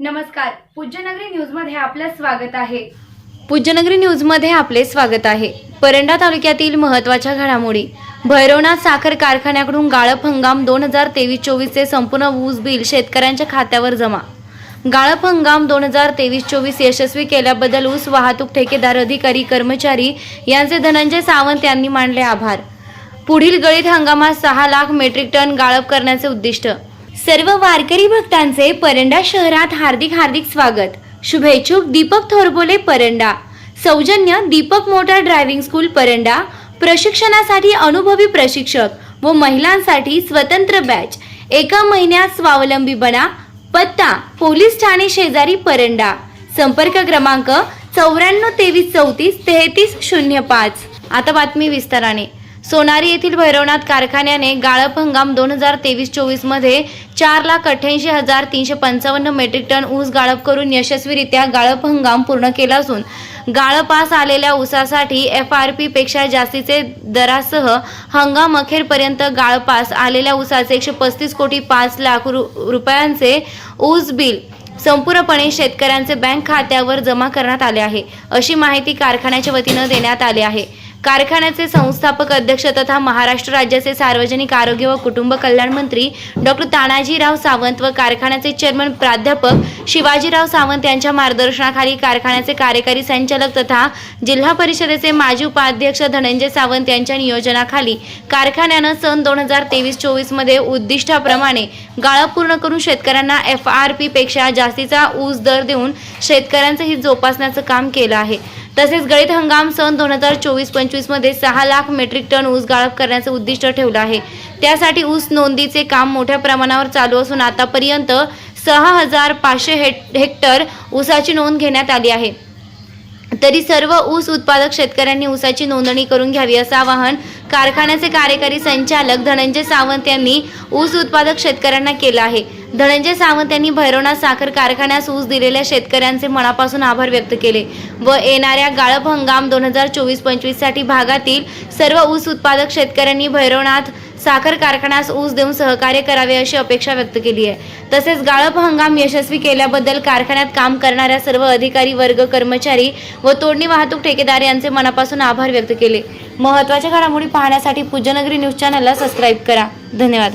नमस्कार पूज्यनगरी न्यूजमध्ये आपलं स्वागत आहे. पूज्यनगरी न्यूजमध्ये आपले स्वागत आहे. परंडा तालुक्यातील महत्त्वाच्या घडामोडी. भैरवनाथ साखर कारखान्याकडून गाळप हंगाम दोन हजार तेवीस चोवीसचे संपूर्ण ऊस बिल शेतकऱ्यांच्या खात्यावर जमा. गाळप हंगाम दोन हजार तेवीस चोवीस यशस्वी केल्याबद्दल ऊस वाहतूक ठेकेदार अधिकारी कर्मचारी यांचे धनंजय सावंत यांनी मानले आभार. पुढील गळीत हंगामात सहा लाख मेट्रिक टन गाळप करण्याचे उद्दिष्ट. सर्व वारकरी भक्तांचे परंडा शहरात हार्दिक हार्दिक स्वागत. शुभेच्छुक दीपक थोरबोले परंडा. सौजन्य Deepak motor driving school Paranda. प्रशिक्षणासाठी अनुभवी प्रशिक्षक व महिलांसाठी स्वतंत्र बॅच. एका महिन्यात स्वावलंबी बना. पत्ता पोलीस ठाणे शेजारी परंडा. संपर्क क्रमांक चौऱ्याण्णव तेवीस चौतीस तेहतीस शून्य पाच. आता बातमी विस्ताराने. सोनारी येथील भैरवनाथ कारखान्याने गाळप हंगाम दोन हजार तेवीस चोवीसमध्ये चार लाख अठ्ठ्याऐंशी हजार तीनशे पंचावन्न मेट्रिक टन ऊस गाळप करून यशस्वीरित्या गाळप हंगाम पूर्ण केला असून गाळपास आलेल्या ऊसासाठी एफ आर पीपेक्षा जास्तीचे दरासह हंगाम अखेरपर्यंत गाळपास आलेल्या ऊसाचे एकशे पस्तीस कोटी पाच लाख रु रुपयांचे ऊस बिल संपूर्णपणे शेतकऱ्यांचे बँक खात्यावर जमा करण्यात आले आहे अशी माहिती कारखान्याच्या वतीनं देण्यात आली आहे. कारखान्याचे संस्थापक अध्यक्ष तथा महाराष्ट्र राज्याचे सार्वजनिक आरोग्य व कुटुंब कल्याण मंत्री डॉक्टर तानाजीराव सावंत व कारखान्याचे चेअरमन प्राध्यापक शिवाजीराव सावंत यांच्या मार्गदर्शनाखाली कारखान्याचे कार्यकारी संचालक तथा जिल्हा परिषदेचे माजी उपाध्यक्ष धनंजय सावंत यांच्या नियोजनाखाली कारखान्यानं सन दोन हजार तेवीस चोवीसमध्ये उद्दिष्टाप्रमाणे गाळप पूर्ण करून शेतकऱ्यांना एफ आर पीपेक्षा जास्तीचा ऊस दर देऊन शेतकऱ्यांचं हित जोपासण्याचं काम केलं आहे. तसेच गळीत हंगाम सन दोन हजार चोवीस पंचवीसमध्ये सहा लाख मेट्रिक टन ऊस गाळप करण्याचं उद्दिष्ट ठेवलं आहे. त्यासाठी ऊस नोंदीचे काम मोठ्या प्रमाणावर चालू असून आतापर्यंत सहा हजार पाचशे हेक् हेक्टर ऊसाची नोंद घेण्यात आली आहे. तरी सर्व ऊस उत्पादक शेतकऱ्यांनी ऊसाची नोंदणी करून घ्यावी असं आवाहन कारखान्याचे कार्यकारी संचालक धनंजय सावंत यांनी ऊस उत्पादक शेतकऱ्यांना केलं आहे. धनंजय सावंत यांनी भैरवनाथ साखर कारखान्यास ऊस दिलेल्या शेतकऱ्यांचे मनापासून आभार व्यक्त केले व येणाऱ्या गाळप हंगाम दोन हजार चोवीस पंचवीससाठी भागातील सर्व ऊस उत्पादक शेतकऱ्यांनी भैरवनाथ साखर कारखान्यास ऊस देऊन सहकार्य करावे अशी अपेक्षा व्यक्त केली आहे. तसेच गाळप हंगाम यशस्वी केल्याबद्दल कारखान्यात काम करणाऱ्या सर्व अधिकारी वर्ग कर्मचारी व तोडणी वाहतूक ठेकेदार यांचे मनापासून आभार व्यक्त केले. महत्त्वाच्या घडामोडी पाहण्यासाठी पूजनगरी न्यूज चॅनलला सबस्क्राईब करा. धन्यवाद.